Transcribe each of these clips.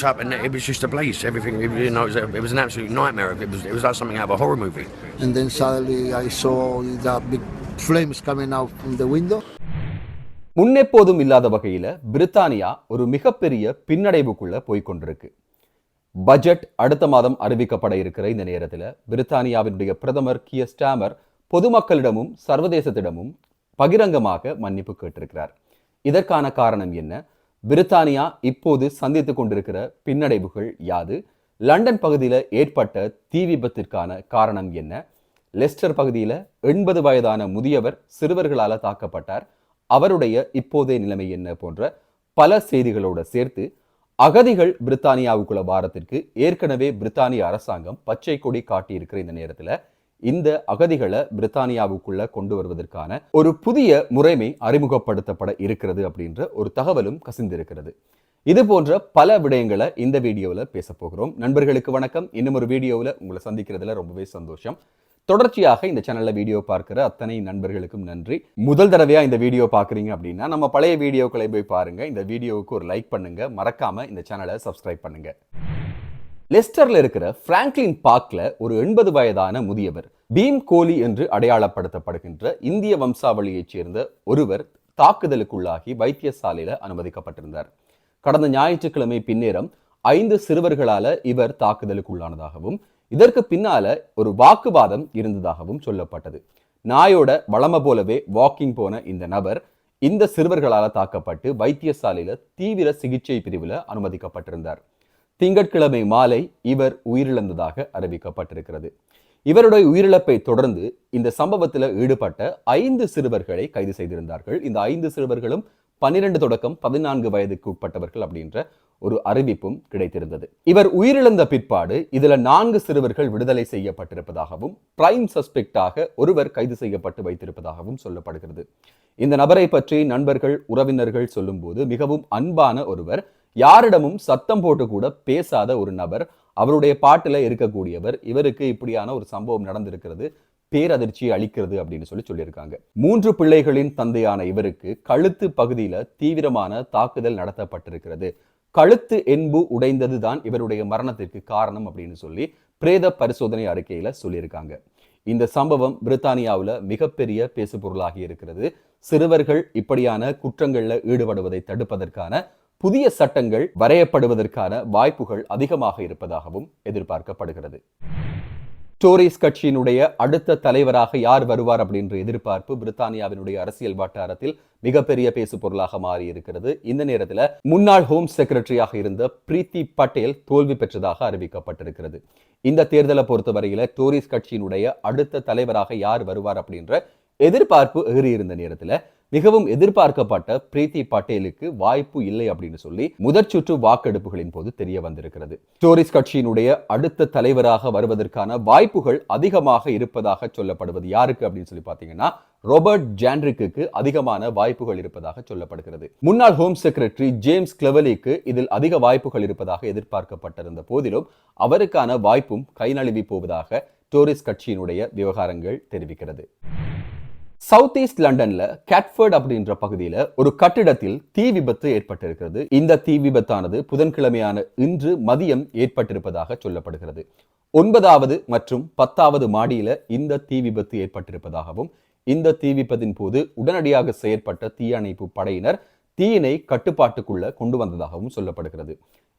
lights up, and it was just a blaze. Everything, you know, it was, a, it was an absolute nightmare. It was, it was like something out of a horror movie. And then suddenly I saw the big flames coming out from the window. முன்னெப்போதும் இல்லாத வகையில பிரித்தானியா ஒரு மிகப்பெரிய பின்னடைவுக்குள்ள போய்க்கொண்டிருக்கு budget அடுத்த மாதம் அறிவிக்கப்பட இருக்கிற இந்த நேரத்தில் பிரித்தானியாவினுடைய பிரதமர் கிய ஸ்டாமர் பொதுமக்களிடமும் சர்வதேசத்திடமும் பகிரங்கமாக மன்னிப்பு கேட்டிருக்கிறார் இதற்கான காரணம் என்ன பிரித்தானியா இப்போது சந்தித்துக் கொண்டிருக்கிற பின்னடைவுகள் யாது? லண்டன் பகுதியில் ஏற்பட்ட தீ விபத்திற்கான காரணம் என்ன? லெஸ்டர் பகுதியில் எண்பது வயதான முதியவர் சிறுவர்களால் தாக்கப்பட்டார். அவருடைய இப்போதைய நிலைமை என்ன போன்ற பல செய்திகளோடு சேர்த்து அகதிகள் பிரித்தானியாவுக்குள்ள வாரத்திற்கு ஏற்கனவே பிரித்தானிய அரசாங்கம் பச்சை கொடி காட்டியிருக்கிற இந்த நேரத்தில் இந்த அகதிகளை பிரித்தானியாவுக்குள்ள கொண்டு வருவதற்கான ஒரு புதிய முறைமை அறிமுகப்படுத்தப்பட இருக்கிறது அப்படின்ற ஒரு தகவலும் கசிந்திருக்கிறது. இது போன்ற பல விடயங்களை இந்த வீடியோவில் பேச போகிறோம். நண்பர்களுக்கு வணக்கம். இன்னும் ஒரு வீடியோவில் உங்களை சந்திக்கிறதுல ரொம்பவே சந்தோஷம். தொடர்ச்சியாக இந்த சேனல்ல வீடியோ பார்க்கிற அத்தனை நண்பர்களுக்கும் நன்றி. முதல் தடவையா இந்த வீடியோ பார்க்குறீங்க அப்படின்னா நம்ம பழைய வீடியோக்களை போய் பாருங்க. இந்த வீடியோவுக்கு ஒரு லைக் பண்ணுங்க. மறக்காம இந்த சேனலை சப்ஸ்கிரைப் பண்ணுங்க. லெஸ்டரில் இருக்கிற பிராங்க்லின் பார்க்ல ஒரு எண்பது வயதான முதியவர் பீம் கோலி என்று அடையாளப்படுத்தப்படுகின்ற இந்திய வம்சாவளியைச் சேர்ந்த ஒருவர் தாக்குதலுக்குள்ளாகி வைத்தியசாலையில அனுமதிக்கப்பட்டிருந்தார். கடந்த ஞாயிற்றுக்கிழமை பின்னேரம் ஐந்து சிறுவர்களால இவர் தாக்குதலுக்குள்ளானதாகவும் இதற்கு பின்னால ஒரு வாக்குவாதம் இருந்ததாகவும் சொல்லப்பட்டது. நாயோட வளம போலவே வாக்கிங் போன இந்த நபர் இந்த சிறுவர்களால தாக்கப்பட்டு வைத்தியசாலையில தீவிர சிகிச்சை பிரிவில் அனுமதிக்கப்பட்டிருந்தார். திங்கட்கிழமை மாலை இவர் உயிரிழந்ததாக அறிவிக்கப்பட்டிருக்கிறது. இவருடைய உயிரிழப்பை தொடர்ந்து இந்த சம்பவத்தில் ஈடுபட்ட ஐந்து சிறுவர்களை கைது செய்திருந்தார்கள். இந்த ஐந்து சிறுவர்களும் பன்னிரண்டு தொடக்கம் பதினான்கு வயதுக்கு உட்பட்டவர்கள் அப்படின்ற ஒரு அறிவிப்பும் கிடைத்திருந்தது. இவர் உயிரிழந்த பிற்பாடு இதுல நான்கு சிறுவர்கள் விடுதலை செய்யப்பட்டிருப்பதாகவும் பிரைம் சஸ்பெக்டாக ஒருவர் கைது செய்யப்பட்டு வைத்திருப்பதாகவும் சொல்லப்படுகிறது. இந்த நபரை பற்றி நண்பர்கள் உறவினர்கள் சொல்லும்போது மிகவும் அன்பான ஒருவர் யாரிடமும் சத்தம் போட்டு கூட பேசாத ஒரு நபர் அவருடைய பாட்டில் இருக்கக்கூடியவர் இவருக்கு இப்படியான ஒரு சம்பவம் நடந்திருக்கிறது பேரதிர்ச்சியை அளிக்கிறது அப்படின்னு சொல்லி சொல்லியிருக்காங்க. மூன்று பிள்ளைகளின் தந்தையான இவருக்கு கழுத்து பகுதியில் தீவிரமான தாக்குதல் நடத்தப்பட்டிருக்கிறது. கழுத்து என்பு உடைந்தது தான் இவருடைய மரணத்திற்கு காரணம் அப்படின்னு சொல்லி பிரேத பரிசோதனை அறிக்கையில் சொல்லியிருக்காங்க. இந்த சம்பவம் பிரித்தானியாவில் மிகப்பெரிய பேசுபொருளாகி இருக்கிறது. சிறுவர்கள் இப்படியான குற்றங்களில் ஈடுபடுவதை தடுப்பதற்கான புதிய சட்டங்கள் வரையப்படுவதற்கான வாய்ப்புகள் அதிகமாக இருப்பதாகவும் எதிர்பார்க்கப்படுகிறது. டோரிஸ் கட்சியினுடைய அடுத்த தலைவராக யார் வருவார் அப்படின்ற எதிர்பார்ப்பு பிரித்தானியாவினுடைய அரசியல் வட்டாரத்தில் மிகப்பெரிய பேசு பொருளாக மாறி இருக்கிறது இந்த நேரத்தில் முன்னாள் ஹோம் செக்ரட்டரியாக இருந்த பிரீத்தி பட்டேல் தோல்வி பெற்றதாக அறிவிக்கப்பட்டிருக்கிறது. இந்த தேர்தலை பொறுத்தவரையில டோரிஸ் கட்சியினுடைய அடுத்த தலைவராக யார் வருவார் அப்படின்ற எதிர்பார்ப்பு ஏறி இருந்த நேரத்தில் மிகவும் எதிர்பார்க்கப்பட்ட பிரீத்தி பட்டேலுக்கு வாய்ப்பு இல்லை அப்படின்னு சொல்லி முதற் சுற்று வாக்கெடுப்புகளின் போது தெரிய வந்திருக்கிறது. டோரிஸ் கட்சியினுடைய அடுத்த தலைவராக வருவதற்கான வாய்ப்புகள் அதிகமாக இருப்பதாக சொல்லப்படுவது யாருக்கு அப்படின்னு சொல்லி பாத்தீங்கன்னா ரோபர்ட் ஜான்ரிக்கு அதிகமான வாய்ப்புகள் இருப்பதாக சொல்லப்படுகிறது. முன்னாள் ஹோம் செக்ரட்டரி ஜேம்ஸ் கிளவலிக்கு இதில் அதிக வாய்ப்புகள் இருப்பதாக எதிர்பார்க்கப்பட்டிருந்த போதிலும் அவருக்கான வாய்ப்பும் கைநழுவி போவதாக டோரிஸ் கட்சியினுடைய விவகாரங்கள் தெரிவிக்கிறது. சவுத் ஈஸ்ட் லண்டன்ல கேட்ஃபர்ட் அப்படின்ற பகுதியில ஒரு கட்டிடத்தில் தீ விபத்து ஏற்பட்டிருக்கிறது. இந்த தீ விபத்தானது புதன்கிழமையான இன்று மதியம் ஏற்பட்டிருப்பதாக சொல்லப்படுகிறது. ஒன்பதாவது மற்றும் பத்தாவது மாடியில இந்த தீ விபத்து ஏற்பட்டிருப்பதாகவும் இந்த தீ விபத்தின் போது உடனடியாக செயற்பட்ட தீயணைப்பு படையினர் தீயினை கட்டுப்பாட்டுக்குள்ள கொண்டு வந்ததாகவும் சொல்லப்படுகிறது.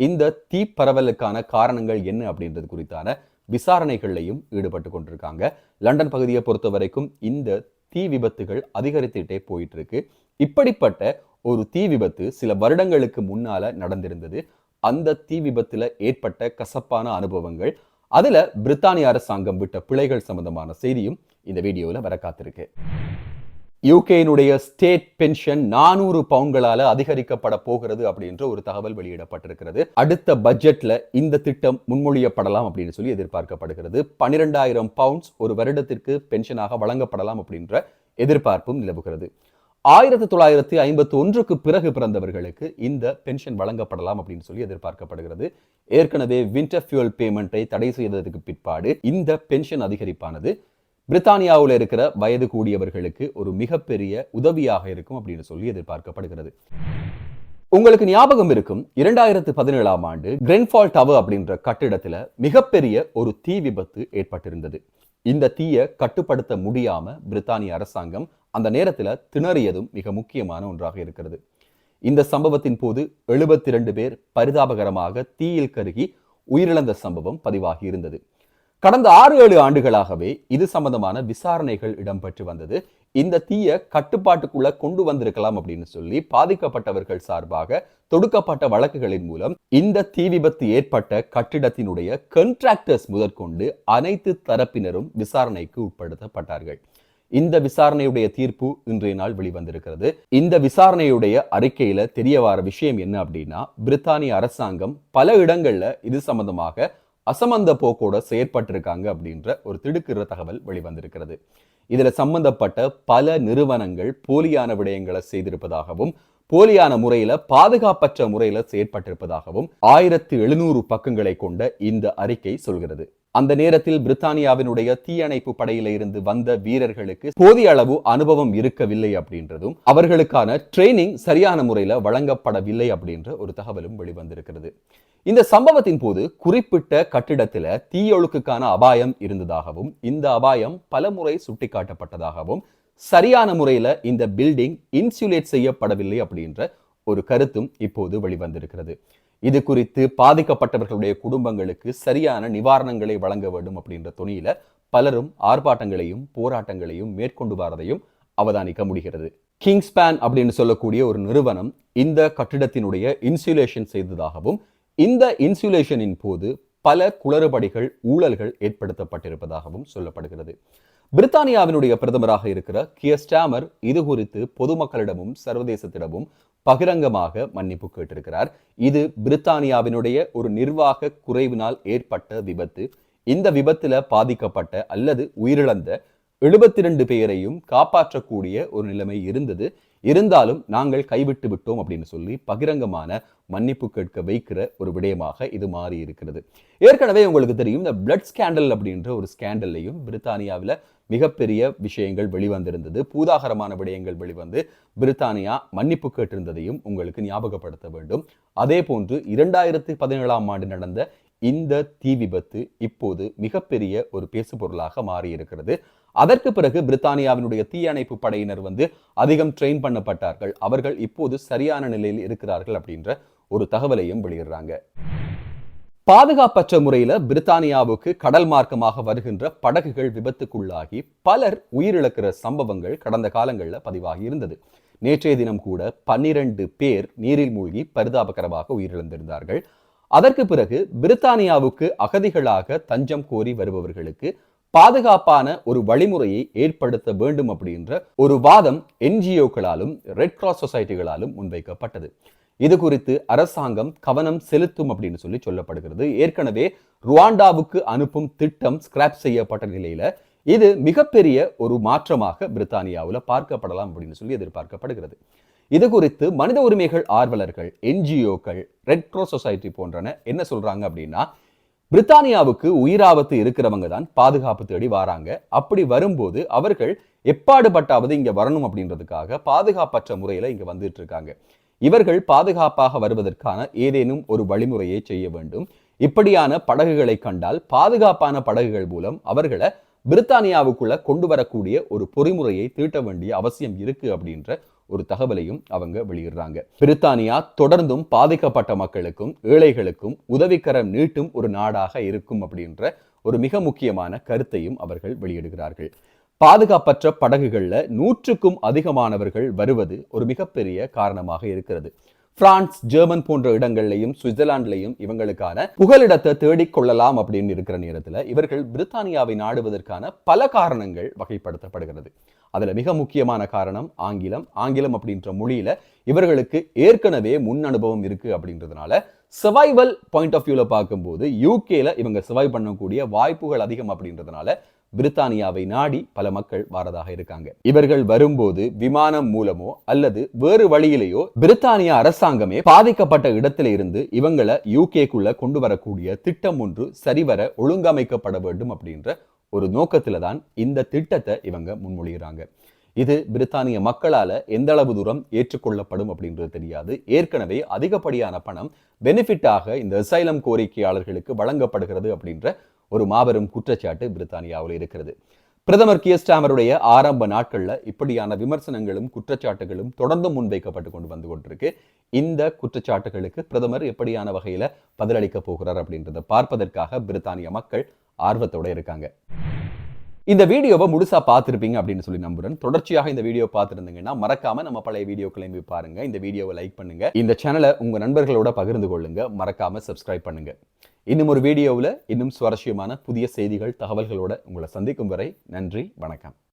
இந்த தீ பரவலுக்கான காரணங்கள் என்ன அப்படின்றது குறித்தான விசாரணைகள்லையும் ஈடுபட்டு கொண்டிருக்காங்க. லண்டன் பகுதியை பொறுத்த வரைக்கும் இந்த தீ விபத்துகள் அதிகரித்துட்டே போயிட்டு இருக்கு இப்படிப்பட்ட ஒரு தீ விபத்து சில வருடங்களுக்கு முன்னால நடந்திருந்தது. அந்த தீ விபத்துல ஏற்பட்ட கசப்பான அனுபவங்கள் அதுல பிரித்தானிய அரசாங்கம் விட்ட பிழைகள் சம்பந்தமான செய்தியும் இந்த வீடியோவில் வர காத்திருக்கு. யூகேனுடைய ஸ்டேட் பென்ஷன் நானூறு பவுண்ட்களால அதிகரிக்கப்பட போகிறது அப்படின்ற ஒரு தகவல் வெளியிடப்பட்டிருக்கிறது. அடுத்த பட்ஜெட்ல இந்த திட்டம் முன்மொழியப்படலாம் அப்படின்னு சொல்லி எதிர்பார்க்கப்படுகிறது. பனிரெண்டாயிரம் பவுண்ட்ஸ் ஒரு வருடத்திற்கு பென்ஷனாக வழங்கப்படலாம் அப்படின்ற எதிர்பார்ப்பும் நிலவுகிறது. ஆயிரத்தி தொள்ளாயிரத்தி ஐம்பத்தி ஒன்றுக்கு பிறகு பிறந்தவர்களுக்கு இந்த பென்ஷன் வழங்கப்படலாம் அப்படின்னு சொல்லி எதிர்பார்க்கப்படுகிறது. ஏற்கனவே வின்டர் ஃபியூல் பேமெண்ட்டை தடை செய்ததுக்கு பிற்பாடு இந்த பென்ஷன் அதிகரிப்பானது பிரித்தானியாவில் இருக்கிற வயது கூடியவர்களுக்கு ஒரு மிகப்பெரிய உதவியாக இருக்கும் அப்படின்னு சொல்லி எதிர்பார்க்கப்படுகிறது. உங்களுக்கு ஞாபகம் இருக்கும் இரண்டாயிரத்து பதினேழாம் ஆண்டு கிரென்ஃபால் டவர் அப்படின்ற கட்டிடத்துல மிகப்பெரிய ஒரு தீ விபத்து ஏற்பட்டிருந்தது. இந்த தீயை கட்டுப்படுத்த முடியாம பிரித்தானிய அரசாங்கம் அந்த நேரத்துல திணறியதும் மிக முக்கியமான ஒன்றாக இருக்கிறது. இந்த சம்பவத்தின் போது எழுபத்தி ரெண்டு பேர் பரிதாபகரமாக தீயில் கருகி உயிரிழந்த சம்பவம் பதிவாகி இருந்தது. கடந்த ஆறு ஏழு ஆண்டுகளாகவே இது சம்பந்தமான விசாரணைகள் இடம்பெற்று வந்தது. இந்த தீய கட்டுப்பாட்டுக்குள்ள கொண்டு வந்திருக்கலாம் அப்படின்னு சொல்லி பாதிக்கப்பட்டவர்கள் சார்பாக தொடுக்கப்பட்ட வழக்குகளின் மூலம் இந்த தீ விபத்து ஏற்பட்ட கட்டிடத்தினுடைய கண்ட்ராக்டர்ஸ் முதற்கொண்டு அனைத்து தரப்பினரும் விசாரணைக்கு உட்படுத்தப்பட்டார்கள். இந்த விசாரணையுடைய தீர்ப்பு இன்றைய நாள் வெளிவந்திருக்கிறது. இந்த விசாரணையுடைய அறிக்கையில தெரிய வர விஷயம் என்ன அப்படின்னா பிரித்தானிய அரசாங்கம் பல இடங்கள்ல இது சம்பந்தமாக அசமந்த போக்கோட செயற்பட்டிருக்காங்க அப்படின்ற ஒரு திடுக்கிற தகவல் வெளிவந்திருக்கிறது. இதுல சம்பந்தப்பட்ட பல நிறுவனங்கள் போலியான விடயங்களை செய்திருப்பதாகவும் போலியான முறையில பாதுகாப்பற்ற முறையில செயற்பட்டிருப்பதாகவும் ஆயிரத்தி எழுநூறு பக்கங்களை கொண்ட இந்த அறிக்கை சொல்கிறது. அந்த நேரத்தில் பிரித்தானியாவினுடைய தீயணைப்பு படையில இருந்து வந்த வீரர்களுக்கு போதிய அளவு அனுபவம் இருக்கவில்லை அப்படின்றதும் அவர்களுக்கான ட்ரைனிங் சரியான முறையில வழங்கப்படவில்லை அப்படின்ற ஒரு தகவலும் வெளிவந்திருக்கிறது. இந்த சம்பவத்தின் போது குறிப்பிட்ட கட்டிடத்தில் தீயொழுக்குக்கான அபாயம் இருந்ததாகவும் இந்த அபாயம் பல முறை சுட்டிக்காட்டப்பட்டதாகவும் சரியான முறையில இந்த பில்டிங் இன்சுலேட் செய்யப்படவில்லை அப்படின்ற ஒரு கருத்தும் இப்போது வெளிவந்திருக்கிறது. இது குறித்து பாதிக்கப்பட்டவர்களுடைய குடும்பங்களுக்கு சரியான நிவாரணங்களை வழங்க வேண்டும் அப்படின்ற துணியில பலரும் ஆர்ப்பாட்டங்களையும் போராட்டங்களையும் மேற்கொண்டு வரதையும் அவதானிக்க முடிகிறது. கிங்ஸ்பேன் அப்படின்னு சொல்லக்கூடிய ஒரு நிறுவனம் இந்த கட்டிடத்தினுடைய இன்சுலேஷன் செய்ததாகவும் இந்த இன்சுலேஷனின் போது பல குளறுபடிகள் ஊழல்கள் ஏற்படுத்தப்பட்டிருப்பதாகவும் சொல்லப்படுகிறது. பிரித்தானியாவினுடைய பிரதமராக இருக்கிற கியர் ஸ்டாமர் இது குறித்து பொதுமக்களிடமும் சர்வதேசத்திடமும் பகிரங்கமாக மன்னிப்பு கேட்டிருக்கிறார். இது பிரித்தானியாவினுடைய ஒரு நிர்வாக குறைவினால் ஏற்பட்ட விபத்து. இந்த விபத்துல பாதிக்கப்பட்ட அல்லது உயிரிழந்த எழுபத்தி ரெண்டு பேரையும் காப்பாற்றக்கூடிய ஒரு நிலைமை இருந்தது. இருந்தாலும் நாங்கள் கைவிட்டு விட்டோம் அப்படின்னு சொல்லி பகிரங்கமான மன்னிப்பு கேட்க வைக்கிற ஒரு விடயமாக இது மாறி இருக்கிறது. ஏற்கனவே உங்களுக்கு தெரியும் இந்த பிளட் ஸ்கேண்டல் அப்படின்ற ஒரு ஸ்கேண்டல்லையும் பிரித்தானியாவில் மிகப்பெரிய விஷயங்கள் வெளிவந்திருந்தது. பூதாகரமான விடயங்கள் வெளிவந்து பிரித்தானியா மன்னிப்பு கேட்டிருந்ததையும் உங்களுக்கு ஞாபகப்படுத்த வேண்டும். அதே போன்று இரண்டாயிரத்தி பதினேழாம் ஆண்டு நடந்த இந்த தீ விபத்து இப்போது மிகப்பெரிய ஒரு பேசுபொருளாக மாறி இருக்கிறது அதற்கு பிறகு பிரித்தானியாவினுடைய தீயணைப்பு படையினர் வந்து அதிகம் ட்ரெயின் பண்ணப்பட்டார்கள். அவர்கள் இப்போது சரியான நிலையில் இருக்கிறார்கள் அப்படின்ற ஒரு தகவலையும் வெளியிடுறாங்க. பாதுகாப்பற்ற முறையில பிரித்தானியாவுக்கு கடல் மார்க்கமாக வருகின்ற படகுகள் விபத்துக்குள்ளாகி பலர் உயிரிழக்கிற சம்பவங்கள் கடந்த காலங்களில் பதிவாகி இருந்தது. நேற்றைய தினம் கூட பன்னிரண்டு பேர் நீரில் மூழ்கி பரிதாபகரமாக உயிரிழந்திருந்தார்கள். அதற்கு பிறகு பிரித்தானியாவுக்கு அகதிகளாக தஞ்சம் கோரி வருபவர்களுக்கு பாதுகாப்பான ஒரு வழிமுறையை ஏற்படுத்த வேண்டும் அப்படின்ற ஒரு வாதம் என்ஜிஓக்களாலும் ரெட் கிராஸ் சொசைட்டிகளாலும் முன்வைக்கப்பட்டது. இது குறித்து அரசாங்கம் கவனம் செலுத்தும் அப்படின்னு சொல்லி சொல்லப்படுகிறது. ஏற்கனவே ருவாண்டாவுக்கு அனுப்பும் திட்டம் ஸ்கிராப் செய்யப்பட்ட நிலையில இது மிகப்பெரிய ஒரு மாற்றமாக பிரித்தானியாவில் பார்க்கப்படலாம் அப்படின்னு சொல்லி எதிர்பார்க்கப்படுகிறது. இது குறித்து மனித உரிமைகள் ஆர்வலர்கள் என்ஜிஓக்கள் ரெட் கிராஸ் சொசைட்டி போன்றன என்ன சொல்றாங்க அப்படின்னா பிரித்தானியாவுக்கு உயிராபத்து இருக்கிறவங்க தான் பாதுகாப்பு தேடி வராங்க. அப்படி வரும்போது அவர்கள் எப்பாடுபட்டாவது இங்க வரணும் அப்படின்றதுக்காக பாதுகாப்பற்ற முறையில இங்க வந்துட்டு இருக்காங்க இவர்கள் பாதுகாப்பாக வருவதற்கான ஏதேனும் ஒரு வழிமுறையை செய்ய வேண்டும். இப்படியான படகுகளை கண்டால் பாதுகாப்பான படகுகள் மூலம் அவர்களை பிரித்தானியாவுக்குள்ள கொண்டு வரக்கூடிய ஒரு பொறிமுறையை தீட்ட வேண்டிய அவசியம் இருக்கு அப்படின்ற ஒரு தகவலையும் அவங்க வெளியிடுறாங்க. பிரித்தானியா தொடர்ந்தும் பாதிக்கப்பட்ட மக்களுக்கும் ஏழைகளுக்கும் உதவிக்கரம் நீட்டும் ஒரு நாடாக இருக்கும் அப்படின்ற ஒரு மிக முக்கியமான கருத்தையும் அவர்கள் வெளியிடுகிறார்கள். பாதுகாப்பற்ற படகுகளில் நூற்றுக்கும் அதிகமானவர்கள் வருவது ஒரு மிகப்பெரிய காரணமாக இருக்கிறது. பிரான்ஸ் ஜெர்மன் போன்ற இடங்கள்லையும் சுவிட்சர்லாந்துலையும் இவங்களுக்கான புகலிடத்தை தேடிக் கொள்ளலாம் அப்படின்னு இருக்கிற நேரத்தில் இவர்கள் பிரித்தானியாவை நாடுவதற்கான பல காரணங்கள் வகைப்படுத்தப்படுகிறது. அதுல மிக முக்கியமான காரணம் ஆங்கிலம். ஆங்கிலம் அப்படின்ற மொழியில இவர்களுக்கு ஏற்கனவே முன் அனுபவம் இருக்கு அப்படின்றதுனால சர்வைவல் பாயிண்ட் ஆஃப் வியூவில் பார்க்கும்போது யூகேல இவங்க சர்வைவ் பண்ணக்கூடிய வாய்ப்புகள் அதிகம் அப்படின்றதுனால பிரித்தானியாவை நாடி பல மக்கள் வாரதாக இருக்காங்க. இவர்கள் வரும்போது விமானம் மூலமோ அல்லது வேறு வழியிலேயோ பிரித்தானிய அரசாங்கமே பாதிக்கப்பட்ட இடத்துல இருந்து இவங்களை யூகேக்குள்ள கொண்டு வரக்கூடிய திட்டம் ஒன்று சரிவர ஒழுங்கமைக்கப்பட வேண்டும் அப்படின்ற ஒரு நோக்கத்துல தான் இந்த திட்டத்தை இவங்க முன்மொழிகிறாங்க. இது பிரித்தானிய மக்களால எந்த அளவு தூரம் ஏற்றுக்கொள்ளப்படும் அப்படின்றது தெரியாது. ஏற்கனவே அதிகப்படியான பணம் பெனிஃபிட்டாக இந்த அசைலம் கோரிக்கையாளர்களுக்கு வழங்கப்படுகிறது அப்படின்ற ஒரு மாபெரும் குற்றச்சாட்டு பிரித்தானியாவில் இருக்கிறது. பிரதமர் கியஸ்டாமருடைய ஆரம்ப நாட்கள்ல இப்படியான விமர்சனங்களும் குற்றச்சாட்டுகளும் தொடர்ந்து முன்வைக்கப்பட்டு கொண்டு வந்து கொண்டிருக்கு. இந்த குற்றச்சாட்டுகளுக்கு பிரதமர் எப்படியான வகையில பதிலளிக்க போகிறார் அப்படின்றத பார்ப்பதற்காக பிரித்தானிய மக்கள் ஆர்வத்தோட இருக்காங்க. இந்த வீடியோவை முழுசா பார்த்துருப்பீங்க அப்படின்னு சொல்லி நம்புறேன். தொடர்ச்சியாக இந்த வீடியோ பார்த்துருந்தீங்கன்னா மறக்காம நம்ம பழைய வீடியோ கிளம்பி பாருங்க. இந்த வீடியோவை லைக் பண்ணுங்க. இந்த சேனலை உங்க நண்பர்களோட பகிர்ந்து கொள்ளுங்க. மறக்காம சப்ஸ்கிரைப் பண்ணுங்க. இன்னும் ஒரு வீடியோவில் இன்னும் சுவாரஸ்யமான புதிய செய்திகள் தகவல்களோட உங்களை சந்திக்கும் வரை நன்றி வணக்கம்.